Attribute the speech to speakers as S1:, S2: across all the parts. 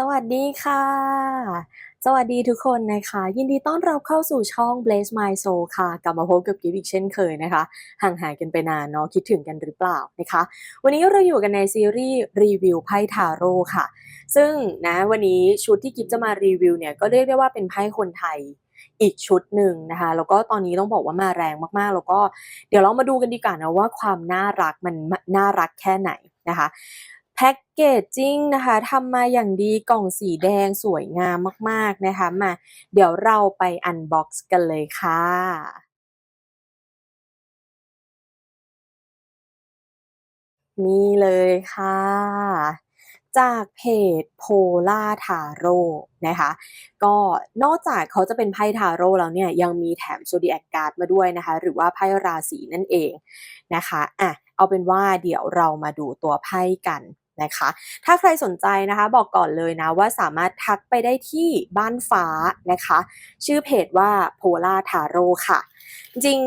S1: สวัสดีค่ะ สวัสดีทุกคนนะคะ ยินดีต้อนรับเข้าสู่ช่อง Blaze My Soul ค่ะ กลับมาพบกับกิฟอีกเช่นเคยนะคะ ห่างหายกันไปนานเนาะคิดถึงกันหรือเปล่านะคะ วันนี้เราอยู่กันในซีรีส์รีวิวไพ่ทาโร่ค่ะ ซึ่งนะวันนี้ชุดที่กิฟจะมารีวิวเนี่ย ก็เรียกได้ว่าเป็นไพ่คนไทยอีกชุดหนึ่งนะคะ แล้วก็ตอนนี้ต้องบอกว่ามาแรงมากๆ แล้วก็เดี๋ยวเรามาดูกันดีกว่านะว่าความน่ารักมันน่ารักแค่ไหนนะคะ แพ็กเกจจิ้งนะคะทำมาอย่างดีกล่องสีแดงสวยงามมากๆนะคะมาเดี๋ยวเราไปอันบ็อกซ์กันเลยค่ะนี่เลยค่ะ จากเพจโพล่าทาโร่นะคะ ก็นอกจากเขาจะเป็นไพ่ทาโร่แล้วเนี่ยยังมีแถมโซดีแอคการ์ดมาด้วยนะคะ หรือว่าไพ่ราศีนั่นเองนะคะอะเอาเป็นว่าเดี๋ยวเรามาดูตัวไพ่กัน นะคะ ถ้าใครสนใจนะคะบอกก่อนเลยนะว่าสามารถทักไปได้ที่บ้านฟ้านะคะ ชื่อเพจว่าโพล่าทาโร่ค่ะ จริง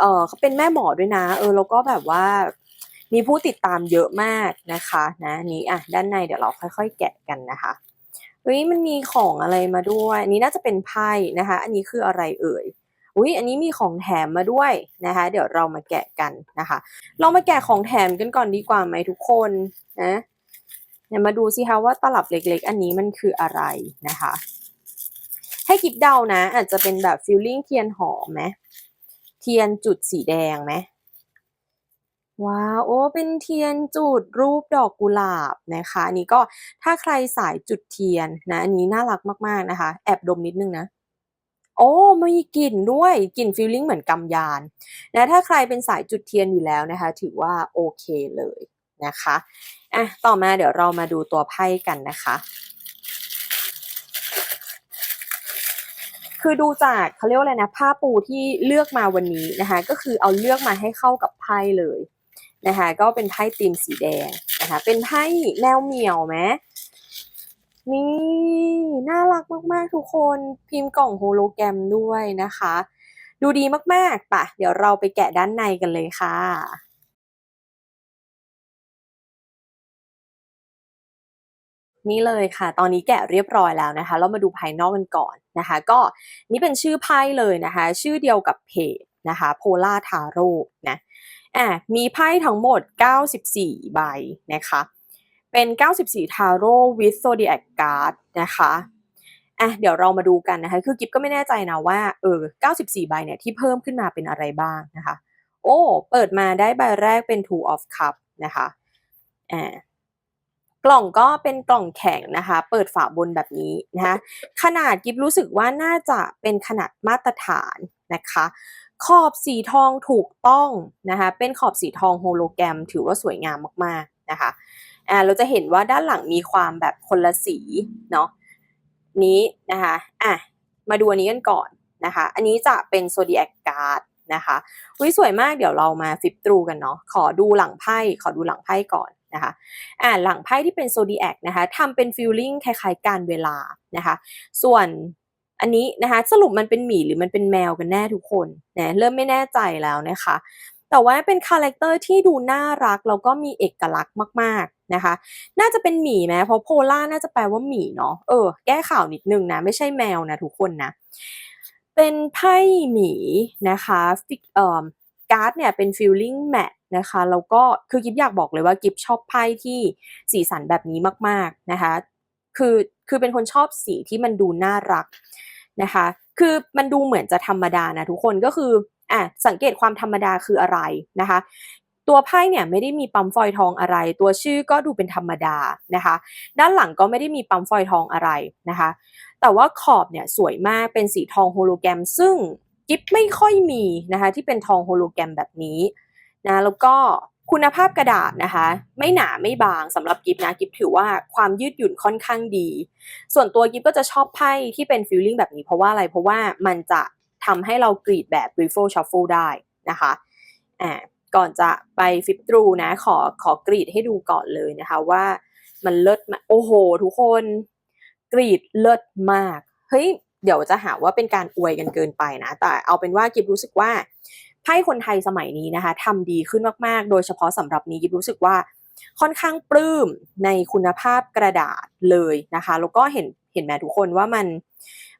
S1: เออเขาเป็นแม่หมอด้วยนะเออแล้วก็แบบว่ามีผู้ติดตามเยอะมากนะคะนะนี้อะด้านในเดี๋ยวเราค่อย ๆ แกะกันนะคะเฮ้ยมันมีของอะไรมาด้วยนนี้น่าจะเป็นไพ่นะคะ อันนี้คืออะไรเอ่ยอุ้ยอันนี้มีของแถมมาด้วยนะคะ เดี๋ยวเรามาแกะกันนะคะ เรามาแกะของแถมกันก่อนดีกว่าไหมทุกคนนะ เดี๋ยมาดูสิคะว่าตลับเล็กๆ อันนี้มันคืออะไรนะคะ ให้คิดเดานะ อาจจะเป็นแบบฟิลลิ่งเทียนหอมไหมเทียนจุดสีแดงไหมว้าวโอ้เป็นเทียนจุดรูปดอกกุหลาบนะคะอันนี้ก็ถ้าใครสายจุดเทียนนะอันนี้น่ารักมากๆนะคะ แอบดมนิดนึงนะโอ้มีกลิ่นด้วยกลิ่นฟีลลิ่งเหมือนกำยานนะถ้าใครเป็นสายจุดเทียนอยู่แล้วนะคะ ถือว่าโอเคเลย นะคะอะต่อมาเดี๋ยวเรามาดูตัวไพ่กันนะคะ คือดูจากเขาเรียกว่าอะไรนะผ้าปูที่เลือกมาวันนี้นะคะก็คือเอาเลือกมาให้เข้ากับไพ่เลยนะคะก็เป็นไพ่ตีมสีแดงนะคะเป็นไพ่แมวเหมียวไหมนี่น่ารักมากๆทุกคนพิมพ์กล่องโฮโลแกรมด้วยนะคะ ดูดีมากๆปะเดี๋ยวเราไปแกะด้านในกันเลยค่ะ นี่เลยค่ะ ตอนนี้แกะเรียบร้อยแล้วนะคะ เรามาดูภายนอกกันก่อนนะคะ ก็นี่เป็นชื่อไพ่เลยนะคะ ชื่อเดียวกับเพจนะคะโพล่าทาโร่นะอะมีไพ่ทั้งหมด 94 ใบนะคะ เป็น 94 ทาโร่ with zodiac card นะคะอะเดี๋ยวเรามาดูกันนะคะ คือกิฟก็ไม่แน่ใจนะว่าเออ 94 ใบเนี่ยที่เพิ่มขึ้นมาเป็นอะไรบ้างนะคะ โอ้ เปิดมาได้ใบแรกเป็น two of cup นะคะอ่า กล่องก็เป็นกล่องแข็งนะคะ เปิดฝาบนแบบนี้นะคะขนาดกิฟรู้สึกว่าน่าจะเป็นขนาดมาตรฐานนะคะขอบสีทองถูกต้องนะคะเป็นขอบสีทองโฮโลแกรม ถือว่าสวยงามมากๆนะคะอ่าเราจะเห็นว่าด้านหลังมีความแบบคนละสีเนาะนี้นะคะอะมาดูอันนี้กันก่อนนะคะอันนี้จะเป็นโซดีแอคการ์ดนะคะวิสวยมากเดี๋ยวเรามาฟิปตรูกันเนาะขอดูหลังไพ่ขอดูหลังไพ่ก่อน นะคะอ่าหลังไพ่ที่เป็นโซดีแอคนะคะทำเป็นฟิลลิ่งคล้ายๆการเวลานะคะส่วนอันนี้นะคะสรุปมันเป็นหมีหรือมันเป็นแมวกันแน่ทุกคนนะเริ่มไม่แน่ใจแล้วนะคะแต่ว่าเป็นคาแรคเตอร์ที่ดูน่ารักแล้วก็มีเอกลักษณ์มากๆนะคะ น่าจะเป็นหมีไหมเพราะโพล่าน่าจะแปลว่าหมีเนาะเออ แก้ข่าวนิดนึงนะ ไม่ใช่แมวนะทุกคนนะ เป็นไพ่หมีนะคะฟิกเอ่อการ์ดเนี่ยเป็นฟิลลิ่งแมท นะคะแล้วก็คือกิฟอยากบอกเลยว่ากิฟชอบไพ่ที่สีสันแบบนี้มากๆนะคะคือคือเป็นคนชอบสีที่มันดูน่ารักนะคะ คือมันดูเหมือนจะธรรมดานะทุกคนก็คืออะสังเกตความธรรมดาคืออะไรนะคะ ตัวไพ่เนี่ยไม่ได้มีปั๊มฟอยทองอะไร ตัวชื่อก็ดูเป็นธรรมดานะคะ ด้านหลังก็ไม่ได้มีปั๊มฟอยทองอะไรนะคะ แต่ว่าขอบเนี่ยสวยมากเป็นสีทองโฮโลแกรม ซึ่งกิฟไม่ค่อยมีนะคะที่เป็นทองโฮโลแกรมแบบนี้ นะแล้วก็คุณภาพกระดาษนะคะ ไม่หนาไม่บางสำหรับกิฟนะกิฟถือว่าความยืดหยุ่นค่อนข้างดี ส่วนตัวกิฟก็จะชอบไพ่ที่เป็นฟิลลิ่งแบบนี้เพราะว่าอะไรเพราะว่ามันจะทำให้เรากรีดแบบ riffle shuffle ได้นะคะอ่าก่อนจะไปฟิปตรูนะขอขอกรีดให้ดูก่อนเลยนะคะว่ามันเลิศมาโอ้โห ทุกคนกรีดเลิศมาก เฮ้ย เดี๋ยวจะหาว่าเป็นการอวยกันเกินไปนะ แต่เอาเป็นว่ากิฟรู้สึกว่า ไพ่คนไทยสมัยนี้นะคะทำดีขึ้นมากๆ โดยเฉพาะสำหรับนี้กิฟรู้สึกว่าค่อนข้างปลื้มในคุณภาพกระดาษเลยนะคะแล้วก็เห็นเห็นไหมทุกคนว่ามัน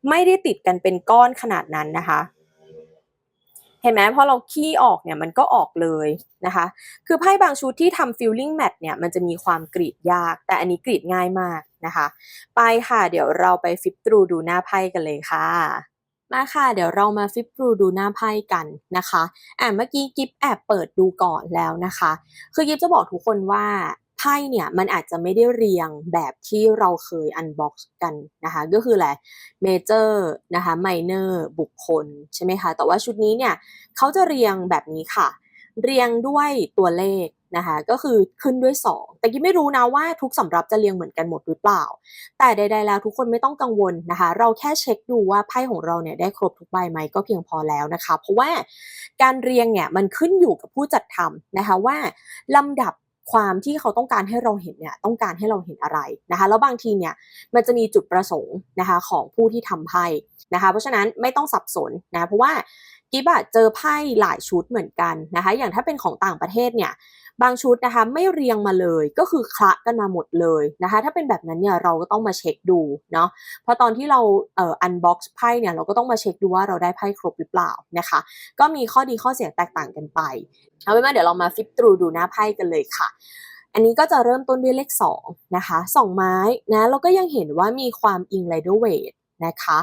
S1: ไม่ได้ติดกันเป็นก้อนขนาดนั้นนะคะ เห็นไหมพอเราขี้ออกเนี่ยมันก็ออกเลยนะคะ คือไพ่บางชุดที่ทำ filling mat เนี่ยมันจะมีความกรีดยาก แต่อันนี้กรีดง่ายมากนะคะ ไปค่ะเดี๋ยวเราไปฟิปตรูดูหน้าไพ่กันเลยค่ะ มาค่ะเดี๋ยวเรามาฟิปรูดูหน้าไพ่กันนะคะอ่าเมื่อกี้กิฟแอบเปิดดูก่อนแล้วนะคะ คือกิฟจะบอกทุกคนว่าไพ่เนี่ยมันอาจจะไม่ได้เรียงแบบที่เราเคยอันบ็อกซ์กันนะคะ ก็คืออะไรเมเจอร์นะคะไมเนอร์บุคคลใช่ไหมคะ แต่ว่าชุดนี้เนี่ยเขาจะเรียงแบบนี้ค่ะ เรียงด้วยตัวเลข นะคะก็คือขึ้นด้วย 2 แต่กิ๊บไม่รู้นะว่าทุกสำรับจะเรียงเหมือนกันหมดหรือเปล่า แต่ใด ๆ แล้วทุกคนไม่ต้องกังวลนะคะ เราแค่เช็คดูว่าไพ่ของเราเนี่ยได้ครบทุกใบไหมก็เพียงพอแล้วนะคะ เพราะว่าการเรียงเนี่ยมันขึ้นอยู่กับผู้จัดทำนะคะว่าลำดับความที่เขาต้องการให้เราเห็นเนี่ยต้องการให้เราเห็นอะไรนะคะแล้วบางทีเนี่ยมันจะมีจุดประสงค์นะคะของผู้ที่ทำไพ่นะคะเพราะฉะนั้นไม่ต้องสับสนนะเพราะว่า กิบอะเจอไพ่หลายชุดเหมือนกันนะคะ อย่างถ้าเป็นของต่างประเทศเนี่ยบางชุดนะคะไม่เรียงมาเลยก็คือคละกันมาหมดเลยนะคะ ถ้าเป็นแบบนั้นเนี่ยเราก็ต้องมาเช็คดูเนาะเพราะตอนที่เราเอ่ออันบ็อกซ์ไพ่เนี่ยเราก็ต้องมาเช็คดูว่าเราได้ไพ่ครบหรือเปล่านะคะ ก็มีข้อดีข้อเสียแตกต่างกันไป เอาเป็นว่าเดี๋ยวเรามาฟิปตรูดูหน้าไพ่กันเลยค่ะ อันนี้ก็จะเริ่มต้นด้วยเลข2นะคะสองไม้นะแล้วก็ยังเห็นว่ามีความอิงไลเดอร์เวท นะคะ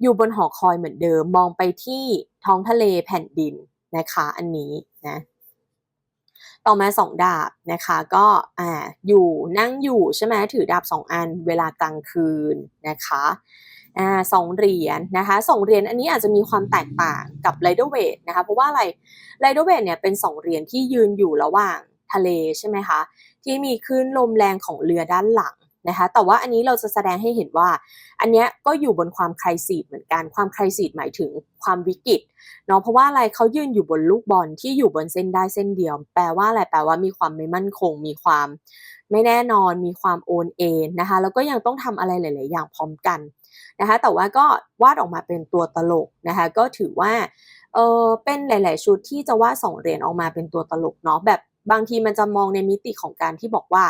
S1: อยู่บนหอคอยเหมือนเดิมมองไปที่ท้องทะเลแผ่นดินนะคะอันนี้นะต่อมาสองดาบนะคะก็อ่าอยู่นั่งอยู่ใช่ไหมถือดาบสองอันเวลากลางคืนนะคะอ่าสองเหรียญนะคะสองเหรียญอันนี้อาจจะมีความแตกต่างกับไลเดอร์เวทนะคะเพราะว่าอะไรไลเดอร์เวทเนี่ยเป็นสองเหรียญที่ยืนอยู่ระหว่างทะเลใช่ไหมคะที่มีคลื่นลมแรงของเรือด้านหลัง นะคะแต่ว่าอันนี้เราจะแสดงให้เห็นว่า อันเนี้ยก็อยู่บนความคลายซีดเหมือนกัน ความคลายซีดหมายถึงความวิกฤตเนาะเพราะว่าอะไรเขายืนอยู่บนลูกบอลที่อยู่บนเส้นได้เส้นเดียว แปลว่าอะไรแปลว่ามีความไม่มั่นคง มีความไม่แน่นอนมีความโอนเอ็นนะคะแล้วก็ยังต้องทำอะไรหลาย ๆ อย่างพร้อมกันนะคะแต่ว่าก็วาดออกมาเป็นตัวตลกนะคะก็ถือว่าเออเป็นหลาย ๆ ชุดที่จะวาดสองเหรียญออกมาเป็นตัวตลกเนาะแบบ บางทีมันจะมองในมิติของการที่บอกว่า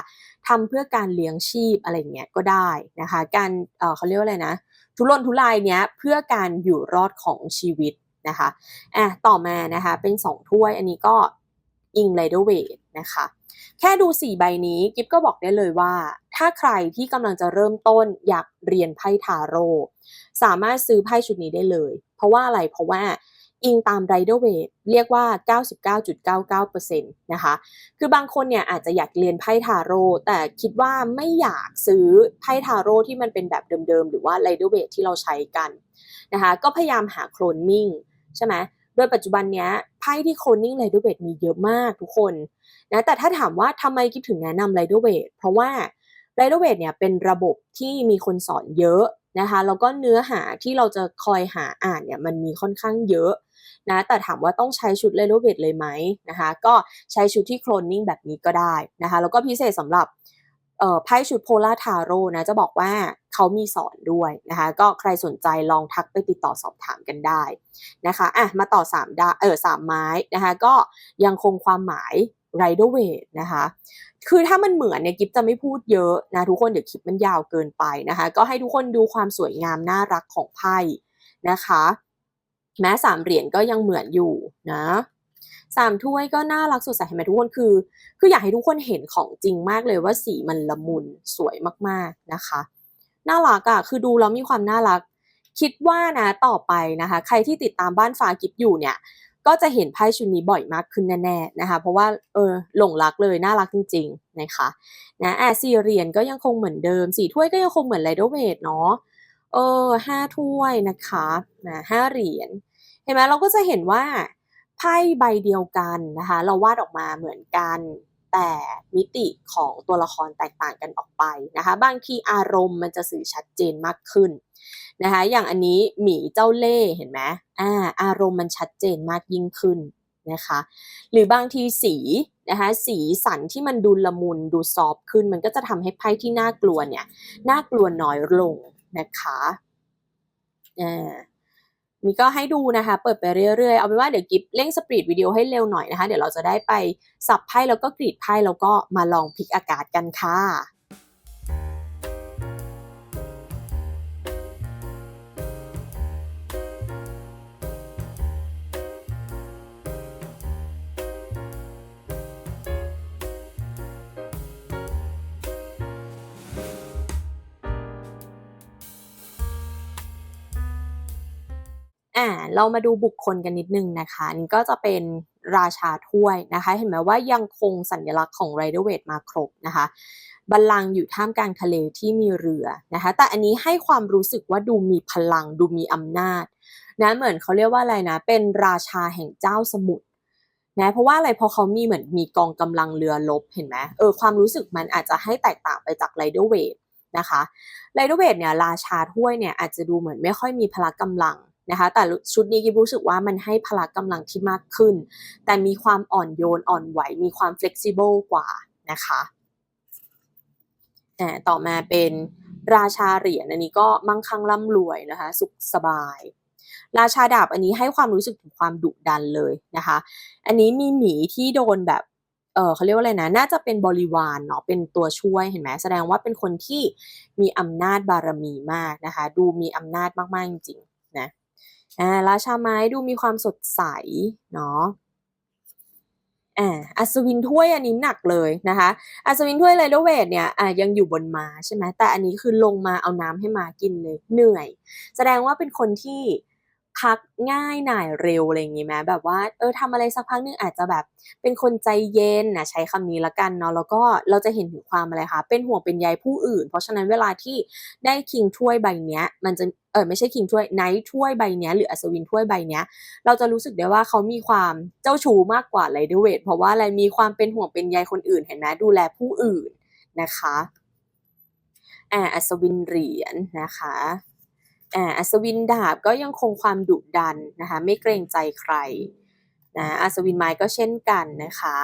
S1: ทำเพื่อการเลี้ยงชีพอะไรเงี้ยก็ได้นะคะ การเเขาเรียกว่าอะไรนะ ทุรนทุรายเนี้ยเพื่อการอยู่รอดของชีวิตนะคะอะต่อมานะคะเป็น 2 ถ้วยอันนี้ก็อิงไลเดอร์เวทนะคะแค่ดู 4 ใบนี้กิฟก็บอกได้เลยว่า ถ้าใครที่กำลังจะเริ่มต้นอยากเรียนไพ่ทาโร่สามารถซื้อไพ่ชุดนี้ได้เลย เพราะว่าอะไรเพราะว่า อิงตามไรเดอร์เวทเรียกว่า 99.99%นะคะ คือบางคนเนี่ยอาจจะอยากเรียนไพ่ทาโร่แต่คิดว่าไม่อยากซื้อไพ่ทาโร่ที่มันเป็นแบบเดิมๆ หรือว่าไรเดอร์เวทที่เราใช้กันนะคะก็พยายามหาโคลนนิ่งใช่ไหมโดยปัจจุบันเนี้ยไพ่ที่โคลนนิ่งไรเดอร์เวทมีเยอะมากทุกคนนะแต่ถ้าถามว่าทำไมคิดถึงแนะนำไรเดอร์เวทเพราะว่าไรเดอร์เวทเนี่ยเป็นระบบที่มีคนสอนเยอะนะคะแล้วก็เนื้อหาที่เราจะคอยหาอ่านเนี่ยมันมีค่อนข้างเยอะ นะแต่ถามว่าต้องใช้ชุดเลโลเวทเลยไหมนะคะก็ใช้ชุดที่โคลนนิ่งแบบนี้ก็ได้นะคะแล้วก็พิเศษสำหรับไพ่ชุดโพลาทาโร่นะจะบอกว่าเขามีสอนด้วยนะคะก็ใครสนใจลองทักไปติดต่อสอบถามกันได้นะคะอะมาต่อ3ดาเออสามไม้นะคะก็ยังคงความหมายไรเดอร์เวทนะคะคือถ้ามันเหมือนเนี่ยกิฟจะไม่พูดเยอะนะทุกคนเดี๋ยวคลิปมันยาวเกินไปนะคะก็ให้ทุกคนดูความสวยงามน่ารักของไพ่นะคะ แม้สามเหรียญก็ยังเหมือนอยู่นะสามถ้วยก็น่ารักสดใสเห็นไหมทุกคนคือ คืออยากให้ทุกคนเห็นของจริงมากเลยว่าสีมันละมุนสวยมากๆนะคะน่ารักอะ่ะคือดูแล้วมีความน่ารัก คิดว่านะต่อไปนะคะ ใครที่ติดตามบ้านฟ้ากิฟอยู่เนี่ย ก็จะเห็นไพ่ชุดนี้บ่อยมากขึ้นแน่ๆนะคะ เพราะว่าเออหลงรักเลยน่ารักจริง ๆนะคะนะแอสี่เหรียญก็ยังคงเหมือนเดิมสี่ถ้วยก็ยังคงเหมือนไลโดเวทเนาะเออห้าถ้วยนะคะนะห้าเหรียญ เห็นไหมเราก็จะเห็นว่าไพ่ใบเดียวกันนะคะ เราวาดออกมาเหมือนกัน แต่มิติของตัวละครแตกต่างกันออกไปนะคะ บางทีอารมณ์มันจะสื่อชัดเจนมากขึ้นนะคะ อย่างอันนี้หมีเจ้าเล่ห์เห็นไหมอ่าอารมณ์มันชัดเจนมากยิ่งขึ้นนะคะ หรือบางทีสีนะคะสีสันที่มันดูละมุนดูซอฟขึ้น มันก็จะทำให้ไพ่ที่น่ากลัวเนี่ยน่ากลัวน้อยลงนะคะอ่า มีก็ให้ดูนะคะ เปิดไปเรื่อยๆ เอาเป็นว่าเดี๋ยวกิฟเร่งสปีดวิดีโอให้เร็วหน่อยนะคะ เดี๋ยวเราจะได้ไปสับไพ่แล้วก็กรีดไพ่แล้วก็มาลองพลิกอากาศกันค่ะ อ่าเรามาดูบุคคลกันนิดนึงนะคะ นี่ก็จะเป็นราชาถ้วยนะคะ เห็นไหมว่ายังคงสัญลักษณ์ของไรเดอร์เวทมาครบนะคะบัลลังก์อยู่ท่ามกลางทะเลที่มีเรือนะคะ แต่อันนี้ให้ความรู้สึกว่าดูมีพลังดูมีอำนาจนะเหมือนเขาเรียกว่าอะไรนะ เป็นราชาแห่งเจ้าสมุทรนะเพราะว่าอะไรเพราะเขามีเหมือนมีกองกำลังเรือลบเห็นไหมเออความรู้สึกมันอาจจะให้แตกต่างไปจากไรเดอร์เวทนะคะไรเดอร์เวทเนี่ยราชาถ้วยเนี่ยอาจจะดูเหมือนไม่ค่อยมีพละกำลัง นะคะ แต่ชุดนี้กิบรู้สึกว่ามันให้พละกำลังที่มากขึ้น แต่มีความอ่อนโยนอ่อนไหว มีความ flexible กว่านะคะอ่ต่อมาเป็นราชาเหรียญอันนี้ก็มั่งคั่งร่ำรวยนะคะ สุขสบาย ราชาดาบอันนี้ให้ความรู้สึกถึงความดุดันเลยนะคะ อันนี้มีหมีที่โดนแบบเออเขาเรียกว่าอะไรนะ น่าจะเป็นบริวารเนาะ เป็นตัวช่วยเห็นไหมแสดงว่าเป็นคนที่มีอำนาจบารมีมากนะคะ ดูมีอำนาจมากๆจริงๆ อ่าราชาไม้ดูมีความสดใสเนาะอ่าอัศวินถ้วยอันนี้หนักเลยนะคะ อัศวินถ้วยไรเดเวทเนี่ยอ่ายังอยู่บนมาใช่ไหมแต่อันนี้คือลงมาเอาน้ำให้มากินเลยเหนื่อย แสดงว่าเป็นคนที่พักง่ายหน่ายเร็วอะไรอย่างงี้ไหมแบบว่าเออทำอะไรสักพักนึงอาจจะแบบเป็นคนใจเย็นนะใช้คำนี้ละกันเนาะแล้วก็เราจะเห็นถึงความอะไรคะเป็นห่วงเป็นใยผู้อื่น เพราะฉะนั้นเวลาที่ได้คิงถ้วยใบเนี้ย มันจะ เออไม่ใช่คิงถ้วยไนท์ถ้วยใบเนี้ยหรืออัศวินถ้วยใบเนี้ย เราจะรู้สึกได้ว่าเขามีความเจ้าชู้มากกว่าไรเดเวทเพราะว่าอะไรมีความเป็นห่วงเป็นใยคนอื่นเห็นไหมดูแลผู้อื่นนะคะอ่าอัศวินเหรียญนะคะอ่าอัศวินดาบก็ยังคงความดุดันนะคะไม่เกรงใจใครนะอัศวินไม้ก็เช่นกันนะคะ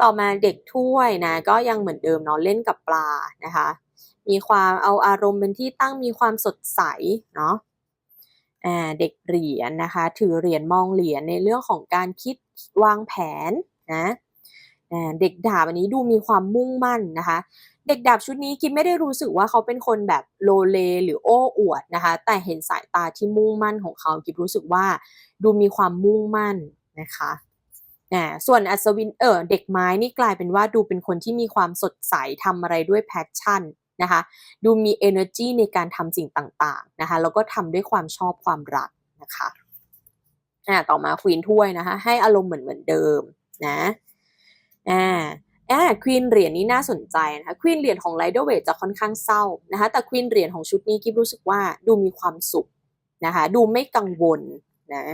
S1: ต่อมาเด็กถ้วยนะก็ยังเหมือนเดิมเนาะเล่นกับปลานะคะ มีความเอาอารมณ์เป็นที่ตั้งมีความสดใสเนาะเด็กเหรียญนะคะ ถือเหรียญมองเหรียญในเรื่องของการคิดวางแผนนะเด็กดาบอันนี้ดูมีความมุ่งมั่นนะคะ เด็กดาบชุดนี้กิมไม่ได้รู้สึกว่าเขาเป็นคนแบบโลเลหรือโอ้อวดนะคะ แต่เห็นสายตาที่มุ่งมั่นของเขากิมรู้สึกว่าดูมีความมุ่งมั่นนะคะส่วนอัศวินเออเด็กไม้นี่กลายเป็นว่าดูเป็นคนที่มีความสดใสทำอะไรด้วยแพชชั่น นะคะ ดูมี energy ในการทำสิ่งต่างๆนะคะ แล้วก็ทำด้วยความชอบความรักนะคะอ่าต่อมาควีนถ้วยนะคะ ให้อารมณ์เหมือนเหมือนเดิมนะอ่าอ่าควีนเหรียญนี้น่าสนใจนะคะควีนเหรียญของไรเดอร์เวทจะค่อนข้างเศร้านะคะ แต่ควีนเหรียญของชุดนี้กิฟรู้สึกว่าดูมีความสุขนะคะ ดูไม่กังวลนะ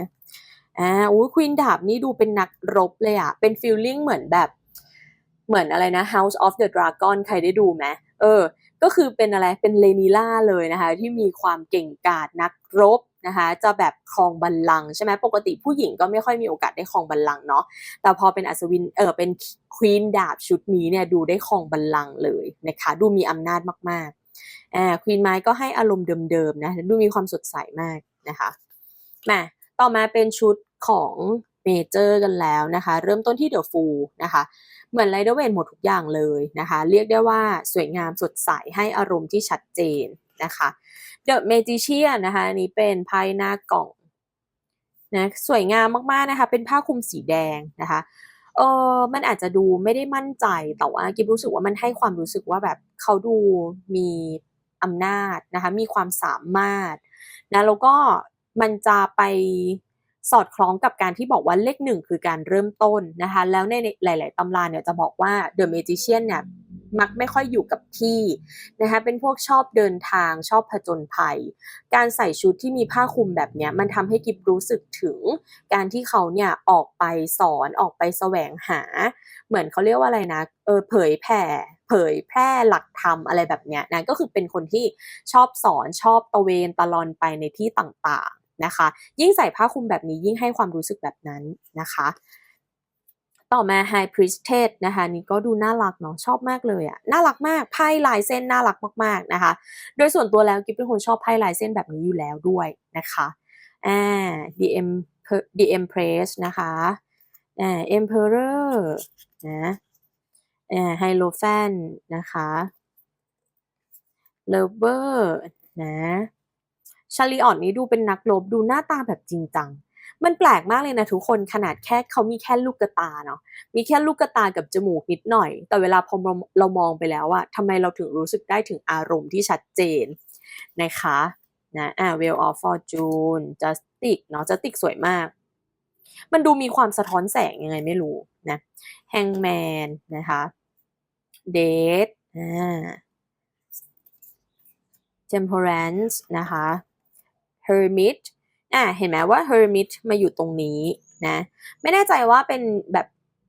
S1: อ่าอุ้ยควีนดาบนี่ดูเป็นนักรบเลยอะเป็นฟีลลิ่งเหมือนแบบ เหมือนอะไรนะ House of the Dragon ใครได้ดูไหมเออ ก็คือเป็นอะไรเป็นเลนิล่าเลยนะคะที่มีความเก่งกาจนักรบนะคะจะแบบครองบัลลังก์ใช่ไหมปกติผู้หญิงก็ไม่ค่อยมีโอกาสได้ครองบัลลังก์เนาะแต่พอเป็นอัศวินเออเป็นควีนดาบชุดนี้เนี่ยดูได้ครองบัลลังก์เลยนะคะดูมีอำนาจมากๆอ่าควีนไม้ก็ให้อารมณ์เดิมๆนะดูมีความสดใสมากนะคะมาต่อมาเป็นชุดของเมเจอร์กันแล้วนะคะ เริ่มต้นที่เดอะฟูลนะคะ เหมือนไรเดอร์เวนหมดทุกอย่างเลยนะคะ เรียกได้ว่าสวยงามสดใสให้อารมณ์ที่ชัดเจนนะคะ The Magician นะคะนนี้เป็นไพ่หน้ากล่องนะสวยงามมากๆนะคะ เป็นผ้าคลุมสีแดงนะคะเออมันอาจจะดูไม่ได้มั่นใจแต่ว่ากิบรู้สึกว่ามันให้ความรู้สึกว่าแบบเขาดูมีอำนาจนะคะ มีความสามารถนะแล้วก็มันจะไป สอดคล้องกับการที่บอกว่าเลขหนึ่งคือการเริ่มต้นนะคะแล้วในหลาย ๆตำราเนี่ยจะบอกว่า The Magician เนี่ยมักไม่ค่อยอยู่กับที่นะคะเป็นพวกชอบเดินทางชอบผจญภัย การใส่ชุดที่มีผ้าคลุมแบบเนี้ยมันทำให้กิบรู้สึกถึง การที่เขาเนี่ยออกไปสอนออกไปแสวงหา เหมือนเขาเรียกว่าอะไรนะเออเผยแผ่เผยแพร่หลักธรรมอะไรแบบเนี้ยนะก็คือเป็นคนที่ชอบสอนชอบตะเวนตะลอนไปในที่ต่างๆ นะคะ ยิ่งใส่ผ้าคลุมแบบนี้ยิ่งให้ความรู้สึกแบบนั้นนะคะต่อมา High Priestess นะคะนี่ก็ดูน่ารักเนาะชอบมากเลยอะน่ารักมากไพ่ลายเส้นน่ารักมากๆนะคะ โดยส่วนตัวแล้วกิ๊บเป็นคนชอบไพ่ลายเส้นแบบนี้อยู่แล้วด้วยนะคะอ่า the em the empress นะคะอ่า emperor นะอ่า hierophant นะคะ lover นะ ชาลีออนนี้ดูเป็นนักรบดูหน้าตาแบบจริงจัง มันแปลกมากเลยนะทุกคนขนาดแค่เขามีแค่ลูกกระตาเนาะมีแค่ลูกกระตากับจมูกนิดหน่อย แต่เวลาพอเราเรามองไปแล้วอะทำไมเราถึงรู้สึกได้ถึงอารมณ์ที่ชัดเจนนะคะนะอ่า Wheel of fortune justic เนาะ justic สวยมาก มันดูมีความสะท้อนแสงยังไงไม่รู้นะ Hangman นะคะ Death อ่า Temperance นะคะ Hermit อะเห็นไหมว่า Hermit มาอยู่ตรงนี้นะ ไม่แน่ใจว่าเป็นแบบ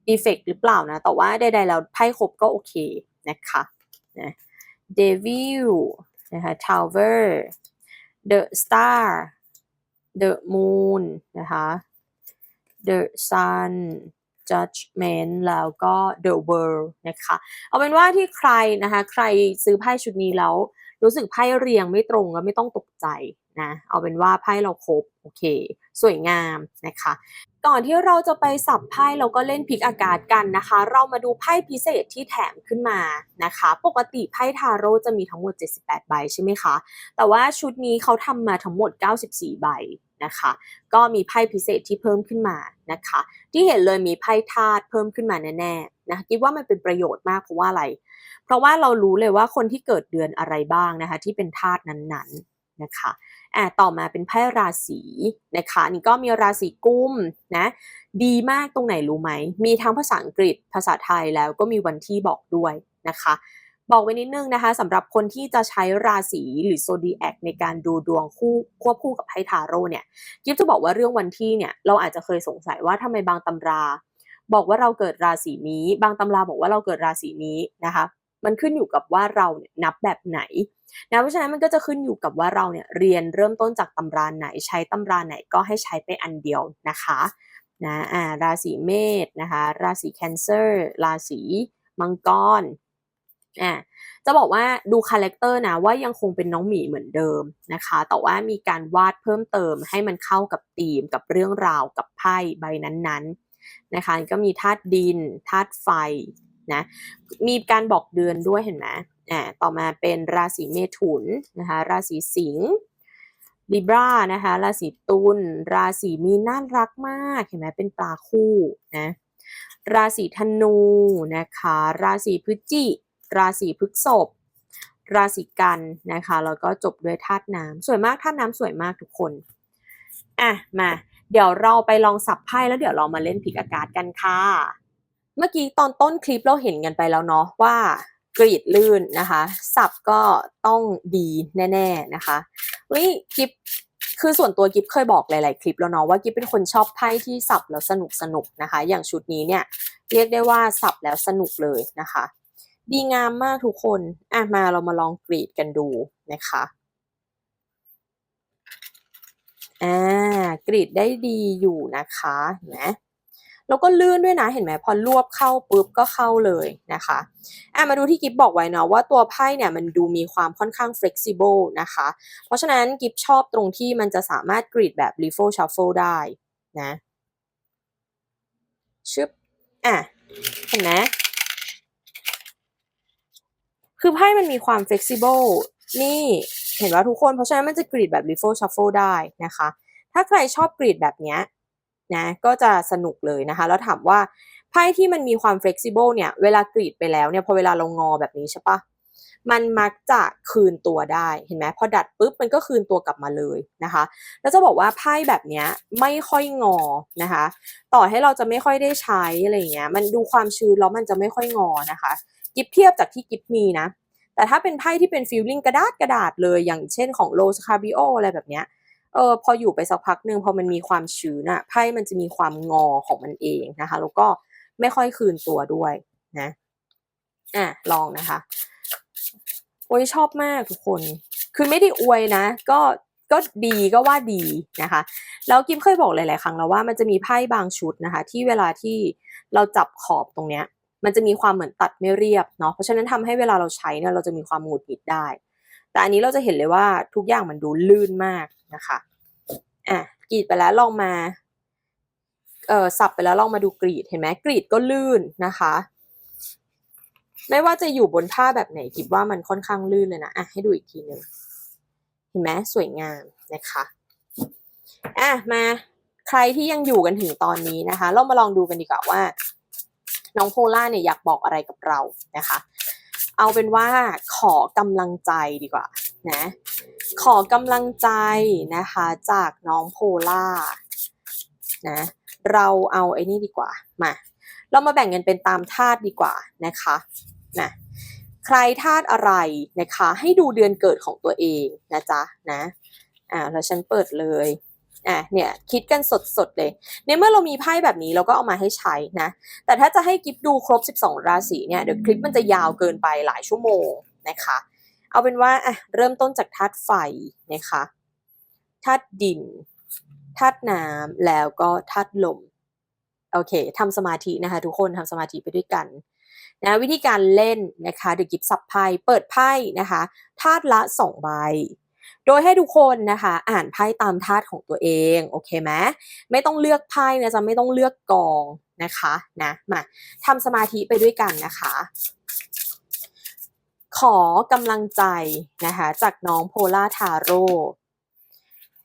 S1: ดีเฟกหรือเปล่านะ แต่ว่าใดๆแล้วไพ่ครบก็โอเคนะคะนะ Devil นะคะ Tower The Star The Moon นะคะ The Sun Judgment แล้วก็ The World นะคะ เอาเป็นว่าที่ใครนะคะ ใครซื้อไพ่ชุดนี้แล้ว รู้สึกไพ่เรียงไม่ตรงก็ไม่ต้องตกใจนะเอาเป็นว่าไพ่เราครบโอเค สวยงามนะคะ ก่อนที่เราจะไปสับไพ่เราก็เล่นพลิกอากาศกันนะคะ เรามาดูไพ่พิเศษที่แถมขึ้นมานะคะ ปกติไพ่ทาโร่จะมีทั้งหมด 78 ใบใช่ไหมคะ แต่ว่าชุดนี้เขาทำมาทั้งหมด 94 ใบ นะคะ ก็มีไพ่พิเศษที่เพิ่มขึ้นมานะคะ ที่เห็นเลยมีไพ่ธาตุเพิ่มขึ้นมาแน่ๆนะคิดว่ามันเป็นประโยชน์มากเพราะว่าอะไร เพราะว่าเรารู้เลยว่าคนที่เกิดเดือนอะไรบ้างนะคะ ที่เป็นธาตุนั้นๆนะคะอ่าต่อมาเป็นไพ่ราศีนะคะ นี่ก็มีราศีกุมนะ ดีมากตรงไหนรู้ไหม มีทั้งภาษาอังกฤษ ภาษาไทยแล้วก็มีวันที่บอกด้วยนะคะ บอกไว้นิดนึงนะคะสำหรับคนที่จะใช้ราศีหรือโซดีแอคในการดูดวงคู่ควบคู่กับไพ่ทาโร่เนี่ยยิบจะบอกว่าเรื่องวันที่เนี่ยเราอาจจะเคยสงสัยว่าทำไมบางตำรา บอกว่าเราเกิดราศีนี้ บางตำราบอกว่าเราเกิดราศีนี้นะคะมันขึ้นอยู่กับว่าเราเนี่ยนับแบบไหนนะเพราะฉะนั้นมันก็จะขึ้นอยู่กับว่าเราเนี่ยเรียนเริ่มต้นจากตำราไหนใช้ตำราไหนก็ให้ใช้ไปอันเดียวนะคะนะอ่าราศีเมษนะคะ ราศีแคนเซอร์ ราศีมังกร อ่าจะบอกว่าดูคาแรคเตอร์นะว่ายังคงเป็นน้องหมีเหมือนเดิมนะคะ แต่ว่ามีการวาดเพิ่มเติมให้มันเข้ากับธีมกับเรื่องราวกับไพ่ใบนั้นๆนะคะ ก็มีธาตุดินธาตุไฟนะมีการบอกเดือนด้วยเห็นไหมอ่าต่อมาเป็นราศีเมถุนนะคะ ราศีสิงห์ลิบรานะคะ ราศีตุลราศีมีน่ารักมากเห็นไหมเป็นปลาคู่นะราศีธนูนะคะ ราศีพฤศจิ ราศีพฤษภราศีกันนะคะแล้วก็จบด้วยธาตุน้ำสวยมากธาตุน้ำสวยมากทุกคนอะมาเดี๋ยวเราไปลองสับไพ่แล้วเดี๋ยวเรามาเล่นพิกอากาศกันค่ะ เมื่อกี้ตอนต้นคลิปเราเห็นกันไปแล้วเนาะว่ากรีดลื่นนะคะสับก็ต้องดีแน่ ๆนะคะเฮ้กิฟคือส่วนตัวกิฟเคยบอกหลาย ๆ คลิปแล้วเนาะว่ากิฟเป็นคนชอบไพ่ที่สับแล้วสนุกสนุกนะคะ อย่างชุดนี้เนี่ยเรียกได้ว่าสับแล้วสนุกเลยนะคะ ดีงามมากทุกคนอะมาเรามาลองกรีดกันดูนะคะอ่ากรีดได้ดีอยู่นะคะเห็นไหมแล้วก็ลื่นด้วยนะเห็นไหมพอรวบเข้าปุ๊บก็เข้าเลยนะคะอะมาดูที่กิฟบอกไว้เนาะว่าตัวไพ่เนี่ยมันดูมีความค่อนข้าง flexible นะคะ เพราะฉะนั้นกิฟชอบตรงที่มันจะสามารถกรีดแบบ riffle shuffle ได้นะชึบอะเห็นไหม คือไพ่มันมีความ flexible นี่เห็นว่าทุกคน เพราะฉะนั้นมันจะกรีดแบบ riffle shuffle ได้นะคะ ถ้าใครชอบกรีดแบบนี้นะก็จะสนุกเลยนะคะ แล้วถามว่าไพ่ที่มันมีความ flexible เนี่ย เวลากรีดไปแล้วเนี่ยพอเวลาเรางอแบบนี้ใช่ปะมันมักจะคืนตัวได้เห็นไหมพอดัดปุ๊บมันก็คืนตัวกลับมาเลยนะคะ แล้วจะบอกว่าไพ่แบบนี้ไม่ค่อยงอนะคะ ต่อให้เราจะไม่ค่อยได้ใช้อะไรเงี้ยมันดูความชื้นแล้วมันจะไม่ค่อยงอนะคะ กิฟเทียบจากที่กิฟมีนะ แต่ถ้าเป็นไพ่ที่เป็นฟิลลิ่งกระดาษกระดาษเลยอย่างเช่นของโลสคาบิโออะไรแบบเนี้ยเออพออยู่ไปสักพักหนึ่งพอมันมีความชื้นอะไพ่มันจะมีความงอของมันเองนะคะ แล้วก็ไม่ค่อยคืนตัวด้วยนะอะลองนะคะโอ้ยชอบมากทุกคน คือไม่ได้อวยนะ ก็ก็ดีก็ว่าดีนะคะ แล้วกิมเคยบอกหลาย ๆ ครั้งแล้วว่ามันจะมีไพ่บางชุดนะคะ ที่เวลาที่เราจับขอบตรงเนี้ย มันจะมีความเหมือนตัดไม่เรียบเนาะเพราะฉะนั้นทำให้เวลาเราใช้เนี่ยเราจะมีความหงุดหงิดได้ แต่อันนี้เราจะเห็นเลยว่าทุกอย่างมันดูลื่นมากนะคะอะกรีดไปแล้วลองมาเอ่อสับไปแล้วลองมาดูกรีดเห็นไหมกรีดก็ลื่นนะคะ ไม่ว่าจะอยู่บนผ้าแบบไหนคิดว่ามันค่อนข้างลื่นเลยนะอะให้ดูอีกทีหนึ่งเห็นไหมสวยงามนะคะอะมาใครที่ยังอยู่กันถึงตอนนี้นะคะ เรามาลองดูกันดีกว่าว่า น้องโพล่าเนี่ยอยากบอกอะไรกับเรานะคะ เอาเป็นว่าขอกำลังใจดีกว่านะขอกำลังใจนะคะจากน้องโพล่านะเราเอาไอ้นี่ดีกว่ามาเรามาแบ่งกันเป็นตามธาตุดีกว่านะคะนะใครธาตุอะไรนะคะ ให้ดูเดือนเกิดของตัวเองนะจ๊ะนะอ่าแล้วฉันเปิดเลย อะเนี่ยคิดกันสดๆเลย ในเมื่อเรามีไพ่แบบนี้เราก็เอามาให้ใช้นะ แต่ถ้าจะให้กิฟดูครบ 12 ราศีเนี่ยเดี๋ยวคลิปมันจะยาวเกินไปหลายชั่วโมงนะคะ เอาเป็นว่าอะเริ่มต้นจากธาตุไฟนะคะธาตุดินธาตุน้ำแล้วก็ธาตุลมโอเคทำสมาธินะคะ ทุกคนทำสมาธิไปด้วยกันนะวิธีการเล่นนะคะเดี๋ยวกิฟสับไพ่เปิดไพ่นะคะธาตุละสองใบ โดยให้ทุกคนนะคะอ่านไพ่ตามธาตุของตัวเองโอเคไหมไม่ต้องเลือกไพ่นะจะไม่ต้องเลือกกองนะคะนะมาทำสมาธิไปด้วยกันนะคะ ขอกำลังใจนะคะจากน้องโพล่าทาโร่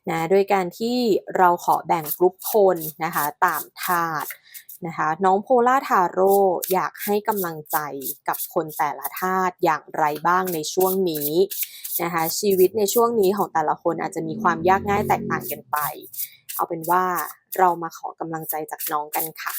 S1: นะโดยการที่เราขอแบ่งกลุ่มคนนะคะตามธาตุ นะคะน้องโพล่าทาโร่อยากให้กำลังใจกับคนแต่ละธาตุอย่างไรบ้างในช่วงนี้นะคะชีวิตในช่วงนี้ของแต่ละคนอาจจะมีความยากง่ายแตกต่างกันไป เอาเป็นว่าเรามาขอกำลังใจจากน้องกันค่ะ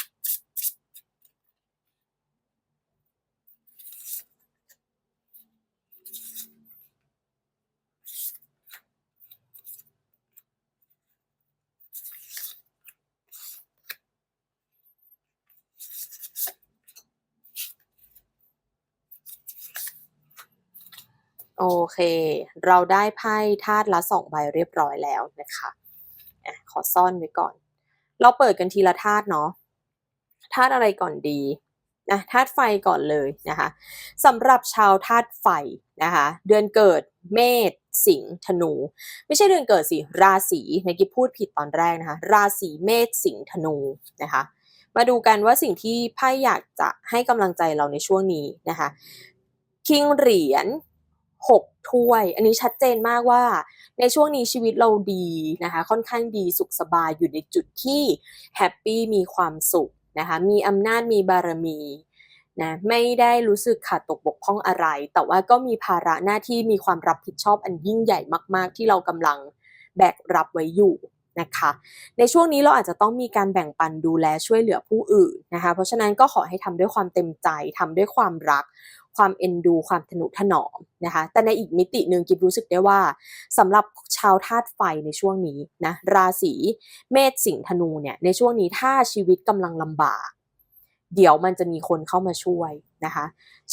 S1: โอเค เราได้ไพ่ธาตุละสองใบเรียบร้อยแล้วนะคะอะขอซ่อนไว้ก่อน เราเปิดกันทีละธาตุเนาะธาตุอะไรก่อนดีนะธาตุไฟก่อนเลยนะคะสำหรับชาวธาตุไฟนะคะเดือนเกิดเมษสิงห์ธนู ไม่ใช่เดือนเกิดสิราศีในกิฟพูดผิดตอนแรกนะคะราศีเมษสิงห์ธนูนะคะมาดูกันว่าสิ่งที่ไพ่อยากจะให้กำลังใจเราในช่วงนี้นะคะคิงเหรียญ หกถ้วย อันนี้ชัดเจนมากว่า ในช่วงนี้ชีวิตเราดีนะคะ ค่อนข้างดีสุขสบายอยู่ในจุดที่แฮปปี้มีความสุขนะคะ มีอำนาจมีบารมีนะไม่ได้รู้สึกขาดตกบกพร่องอะไร แต่ว่าก็มีภาระหน้าที่มีความรับผิดชอบอันยิ่งใหญ่มาก ๆ ที่เรากำลังแบกรับไว้อยู่นะคะ ในช่วงนี้เราอาจจะต้องมีการแบ่งปันดูแลช่วยเหลือผู้อื่นนะคะ เพราะฉะนั้นก็ขอให้ทำด้วยความเต็มใจทำด้วยความรัก ความเอ็นดู ความทนุถนอมนะคะ แต่ในอีกมิติหนึ่งกิบรู้สึกได้ว่าสำหรับชาวธาตุไฟในช่วงนี้นะราศีเมษสิงห์ธนูเนี่ยในช่วงนี้ถ้าชีวิตกำลังลำบาก เดี๋ยวมันจะมีคนเข้ามาช่วยนะคะ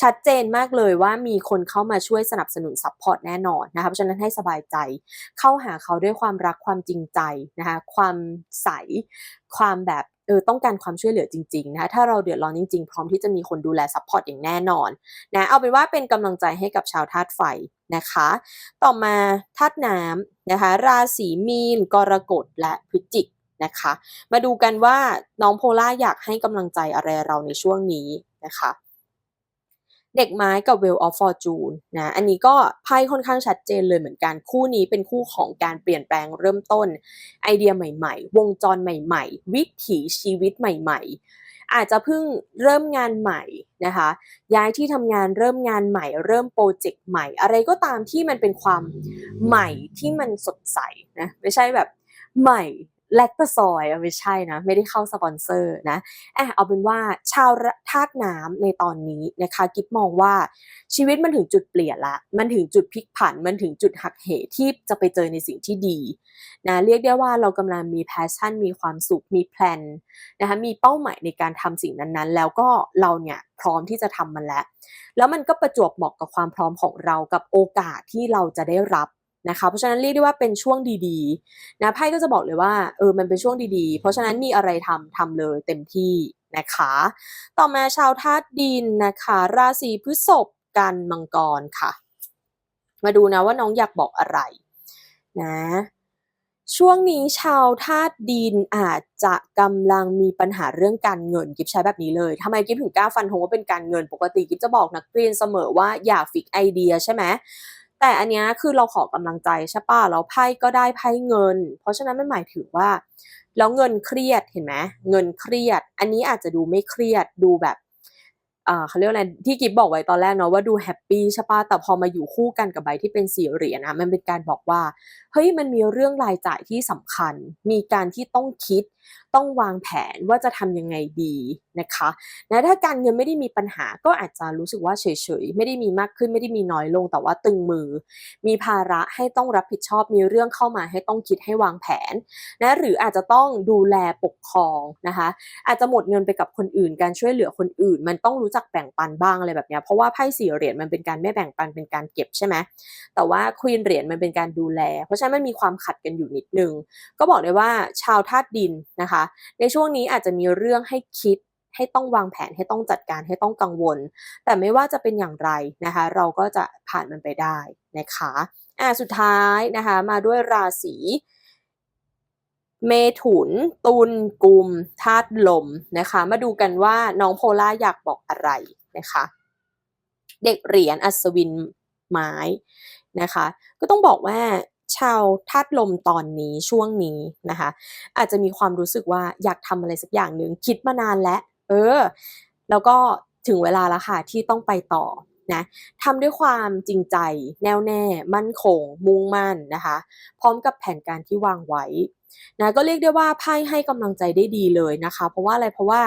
S1: ชัดเจนมากเลยว่ามีคนเข้ามาช่วยสนับสนุนซัพพอร์ตแน่นอนนะคะเพราะฉะนั้นให้สบายใจเข้าหาเขาด้วยความรักความจริงใจนะคะความใสความแบบ ออต้องการความช่วยเหลือจริงๆนะถ้าเราเดือดร้อนจริงๆ พร้อมที่จะมีคนดูแลซัพพอร์ตอย่างแน่นอนนะเอาเป็นว่าเป็นกำลังใจให้กับชาวธาตุไฟนะคะ ต่อมาธาตุน้ำนะคะ ราศีมีน กรกฎและพฤศจิกนะคะ มาดูกันว่าน้องโพล่าอยากให้กำลังใจอะไรเราในช่วงนี้นะคะ เด็กไม้กับ Well of Fortune นะอันนี้ก็ไพ่ค่อนข้างชัดเจนเลยเหมือนกันคู่นี้เป็นคู่ของการเปลี่ยนแปลงเริ่มต้น ไอเดียใหม่ๆ วงจรใหม่ๆ วิถีชีวิตใหม่ ๆ อาจจะเพิ่งเริ่มงานใหม่นะคะย้ายที่ทำงานเริ่มงานใหม่ เริ่มโปรเจกต์ใหม่ อะไรก็ตามที่มันเป็นความใหม่ที่มันสดใสนะไม่ใช่แบบใหม่ แลคตาซอยไม่ใช่นะ ไม่ได้เข้าสปอนเซอร์นะแอบเอาเป็นว่าชาวธาตุน้ำในตอนนี้นะคะกิฟมองว่าชีวิตมันถึงจุดเปลี่ยนละ มันถึงจุดพลิกผัน มันถึงจุดหักเหที่จะไปเจอในสิ่งที่ดีนะเรียกได้ว่าเรากำลังมีแพชชั่น มีความสุข มีแพลนนะคะมีเป้าหมายในการทำสิ่งนั้นๆ แล้วก็เราเนี่ยพร้อมที่จะทำมันแล้ว แล้วมันก็ประจวบเหมาะกับความพร้อมของเรากับโอกาสที่เราจะได้รับ นะคะ เพราะฉะนั้นเรียกได้ว่าเป็นช่วงดีๆ นะไพ่ก็จะบอกเลยว่าเออมันเป็นช่วงดีๆ เพราะฉะนั้นมีอะไรทำทำเลยเต็มที่นะคะ ต่อมาชาวธาตุดินนะคะ ราศีพฤษภกันมังกรค่ะ มาดูนะว่าน้องอยากบอกอะไรนะ ช่วงนี้ชาวธาตุดินอาจจะกำลังมีปัญหาเรื่องการเงินกิฟใช้แบบนี้เลยทำไมกิฟถึงกล้าฟันธงว่าเป็นการเงินปกติกิฟจะบอกนักเรียนเสมอว่าอย่าฟิกไอเดียใช่ไหม แต่อันเนี้ยคือเราขอกำลังใจใช่ป่ะแล้วไพ่ก็ได้ไพ่เงิน เพราะฉะนั้นมันหมายถึงว่าแล้วเงินเครียดเห็นไหมเงินเครียด อันนี้อาจจะดูไม่เครียดดูแบบอ่าเขาเรียกอะไรที่กิฟบอกไว้ตอนแรกเนาะว่าดูแฮปปี้ใช่ปะแต่พอมาอยู่คู่กันกับใบที่เป็นสี่เหรียญนะมันเป็นการบอกว่าเฮ้ยมันมีเรื่องรายจ่ายที่สำคัญ มีการที่ต้องคิดต้องวางแผนว่าจะทำยังไงดีนะคะนะถ้าการเงินไม่ได้มีปัญหาก็อาจจะรู้สึกว่าเฉยๆ ไม่ได้มีมากขึ้นไม่ได้มีน้อยลง แต่ว่าตึงมือ มีภาระให้ต้องรับผิดชอบมีเรื่องเข้ามาให้ต้องคิดให้วางแผนนะหรืออาจจะต้องดูแลปกครองนะคะอาจจะหมดเงินไปกับคนอื่น การช่วยเหลือคนอื่น มันต้องรู้จักแบ่งปันบ้างอะไรแบบนี้เพราะว่าไพ่สี่เหรียญมันเป็นการไม่แบ่งปันเป็นการเก็บใช่ไหมแต่ว่าควีนเหรียญมันเป็นการดูแล เพราะฉะนั้นมันมีความขัดกันอยู่นิดนึงก็บอกเลยว่าชาวธาตุดินนะคะ ในช่วงนี้อาจจะมีเรื่องให้คิดให้ต้องวางแผนให้ต้องจัดการให้ต้องกังวล แต่ไม่ว่าจะเป็นอย่างไรนะคะ เราก็จะผ่านมันไปได้นะคะอ่าสุดท้ายนะคะมาด้วยราศีเมถุน ตุลกุมธาตุลมนะคะ มาดูกันว่าน้องโพล่าอยากบอกอะไรนะคะ เด็กเหรียญอัศวินไม้นะคะ ก็ต้องบอกว่า ชาวธาตุลมตอนนี้ช่วงนี้นะคะ อาจจะมีความรู้สึกว่าอยากทำอะไรสักอย่างหนึ่งคิดมานานแล้ว เออ แล้วก็ถึงเวลาแล้วค่ะที่ต้องไปต่อนะทำด้วยความจริงใจ แน่วแน่ มั่นคง มุ่งมั่นนะคะ พร้อมกับแผนการที่วางไว้ นะก็เรียกได้ว่าไพ่ให้กำลังใจได้ดีเลยนะคะ เพราะว่าอะไรเพราะว่า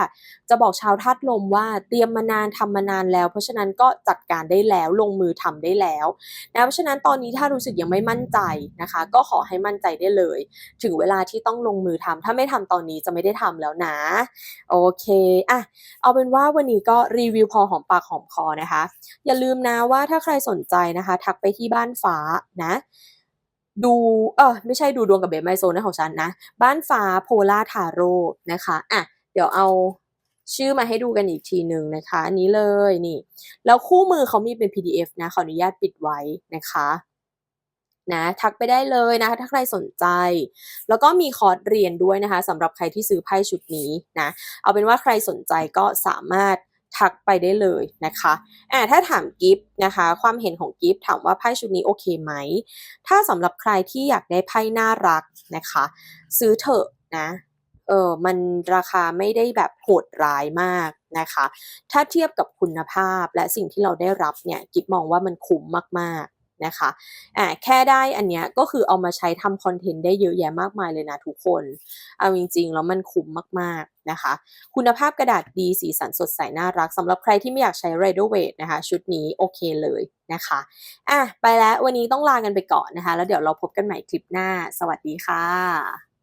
S1: จะบอกชาวธาตุลมว่าเตรียมมานานทำมานานแล้ว เพราะฉะนั้นก็จัดการได้แล้วลงมือทำได้แล้วนะเพราะฉะนั้นตอนนี้ถ้ารู้สึกยังไม่มั่นใจนะคะ ก็ขอให้มั่นใจได้เลย ถึงเวลาที่ต้องลงมือทำถ้าไม่ทำตอนนี้จะไม่ได้ทำแล้วนะโอเคอะเอาเป็นว่าวันนี้ก็รีวิวพอหอมปากหอมคอนะคะ อย่าลืมนะว่าถ้าใครสนใจนะคะ ทักไปที่บ้านฟ้านะ ดู เออไม่ใช่ดูดวงกับเบสไมโซนะของฉันนะ บ้านฟ้าโพล่าทาโร่นะคะ อะ เดี๋ยวเอาชื่อมาให้ดูกันอีกทีหนึ่งนะคะ อันนี้เลยนี่ แล้วคู่มือเขามีเป็น PDF นะ ขออนุญาตปิดไว้นะคะนะทักไปได้เลยนะคะถ้าใครสนใจ แล้วก็มีคอร์สเรียนด้วยนะคะสำหรับใครที่ซื้อไพ่ชุดนี้นะ เอาเป็นว่าใครสนใจก็สามารถ ทักไปได้เลยนะคะอ่าถ้าถามกิฟต์นะคะ ความเห็นของกิฟต์ถามว่าไพ่ชุดนี้โอเคไหม ถ้าสำหรับใครที่อยากได้ไพ่น่ารักนะคะ ซื้อเถอะนะเออมันราคาไม่ได้แบบโหดร้ายมากนะคะ ถ้าเทียบกับคุณภาพและสิ่งที่เราได้รับเนี่ย กิฟมองว่ามันคุ้มมากๆ นะคะอ่าแค่ได้อันเนี้ยก็คือเอามาใช้ทำคอนเทนต์ได้เยอะแยะมากมายเลยนะทุกคน เอาจริงๆแล้วมันคุ้มมากๆนะคะ คุณภาพกระดาษดีสีสันสดใสน่ารักสำหรับใครที่ไม่อยากใช้ r i d e r w e i g h t นะคะ ชุดนี้โอเคเลยนะคะอะไปแล้ววันนี้ต้องลากันไปก่อนนะคะ แล้วเดี๋ยวเราพบกันใหม่คลิปหน้า สวัสดีค่ะ